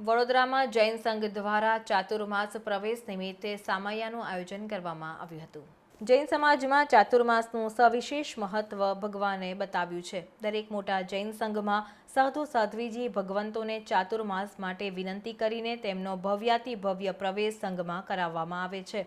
વડોદરામાં જૈન સંઘ દ્વારા ચાતુર્માસ પ્રવેશ નિમિત્તે સામૈયાનું આયોજન કરવામાં આવ્યું હતું. જૈન સમાજમાં ચાતુર્માસનું સવિશેષ મહત્વ ભગવાને બતાવ્યું છે. દરેક મોટા જૈન સંઘમાં સાધુ સાધ્વીજી ભગવંતોને ચાતુર્માસ માટે વિનંતી કરીને તેમનો ભવ્યાતિ ભવ્ય પ્રવેશ સંઘમાં કરાવવામાં આવે છે.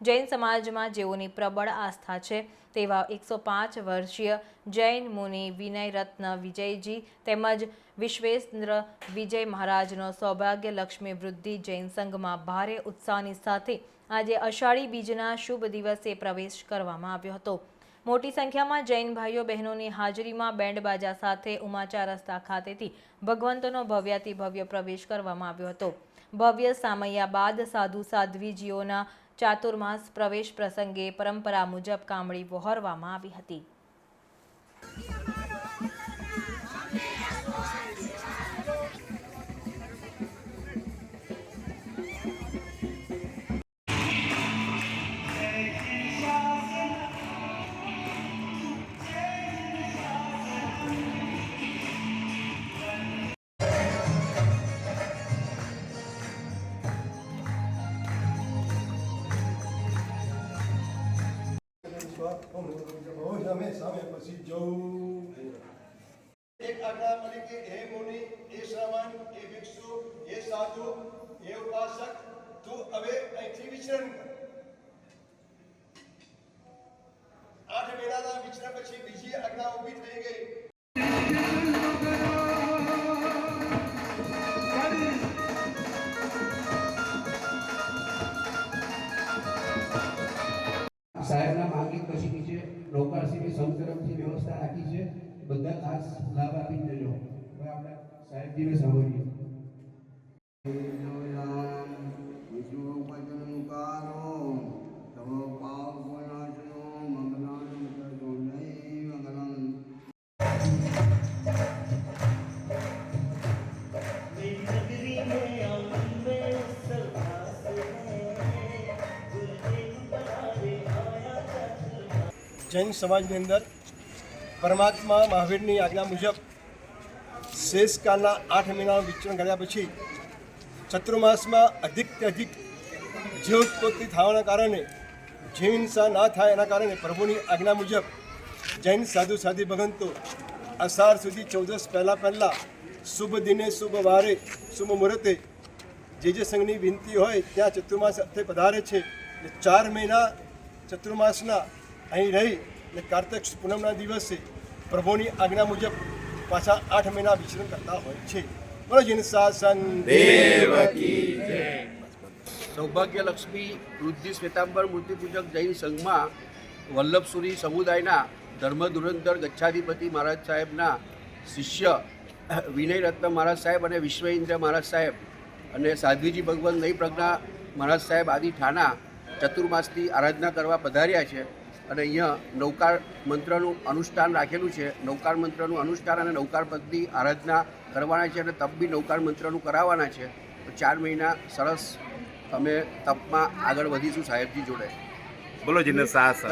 જૈન સમાજમાં જેઓની પ્રબળ આસ્થા છે તેવા એકસો પાંચ વર્ષીય જૈન મુનિ વિનય રત્ન વિજયજી તેમજ વિશ્વેન્દ્ર વિજય મહારાજનો સૌભાગ્ય લક્ષ્મી વૃદ્ધિ જૈન સંઘમાં ભારે ઉત્સાહની સાથે આજે અષાઢી બીજના શુભ દિવસે પ્રવેશ કરવામાં આવ્યો હતો. મોટી સંખ્યામાં જૈન ભાઈઓ બહેનોની હાજરીમાં બેન્ડ બાજા સાથે ઉમાચા રસ્તા ખાતેથી ભગવંતોનો ભવ્યાતિ ભવ્ય પ્રવેશ કરવામાં આવ્યો હતો. ભવ્ય સામૈયા બાદ સાધુ સાધ્વીજીઓના ચાતુર્માસ પ્રવેશ પ્રસંગે પરંપરા મુજબ કામળી વહોરવામાં આવી હતી. સામે સામે પછી જવું એક આજ્ઞા મળી કે હે મુનિ હે શ્રવણ હે ભિક્ષુ હે સાધુ હે ઉપાસક તું હવે અહીંથી વિચરણ કર આઠ મહિનાના વિચરણ પછી બીજી આજ્ઞા ઊભી થઈ ગઈ. બધા ખાસ લાભ આપી દેજો હવે આપણે સાહેબજીને સાંભળીએ જૈન સમાજની અંદર પરમાત્મા મહાવીરની આજ્ઞા મુજબ શેષકાળના આઠ મહિનાનું વિચરણ કર્યા પછી ચતુર્માસમાં અધિકથી અધિક જીવ ઉત્પત્તિ થવાના કારણે, જીવ હિંસા ના થાય એના કારણે પ્રભુની આજ્ઞા મુજબ જૈન સાધુ સાધી ભગંતો અષાઢ સુધી ચૌદસ પહેલાં પહેલાં શુભ દિને શુભ વારે, શુભ મુહૂર્તે જે જે સંઘની વિનંતી હોય ત્યાં ચતુર્માસ અર્થે પધારે છે. ચાર મહિના ચતુર્માસના અહીં રહી ને કાર્તક પૂનમના દિવસે પ્રભુની આજ્ઞા મુજબ પાછા આઠ મહિના વિચરણ કરતા હોય છે. બોલો જીન શાસન સૌભાગ્ય લક્ષ્મી વૃદ્ધિ શ્વેતાંબર મૂર્તિ પૂજક જૈન સંઘમાં વલ્લભસુરી સમુદાયના ધર્મ ધુરંધર ગચ્છાધિપતિ મહારાજ સાહેબના શિષ્ય વિનય રત્ન મહારાજ સાહેબ અને વિશ્વ ઇન્દ્ર મહારાજ સાહેબ અને સાધ્વીજી ભગવાન નઈ પ્રજ્ઞા મહારાજ સાહેબ આદિ ઠાના ચતુર્માસની આરાધના કરવા પધાર્યા છે. અને અહીંયા નૌકાર મંત્રનું અનુષ્ઠાન રાખેલું છે. નૌકાર મંત્રનું અનુષ્ઠાન અને નૌકાર પદની આરાધના કરવાના છે અને તપ બી નૌકાર મંત્રનું કરાવવાના છે. તો ચાર મહિના સરસ અમે તપમાં આગળ વધીશું સાહેબજી જોડે. બોલો જીને સાસ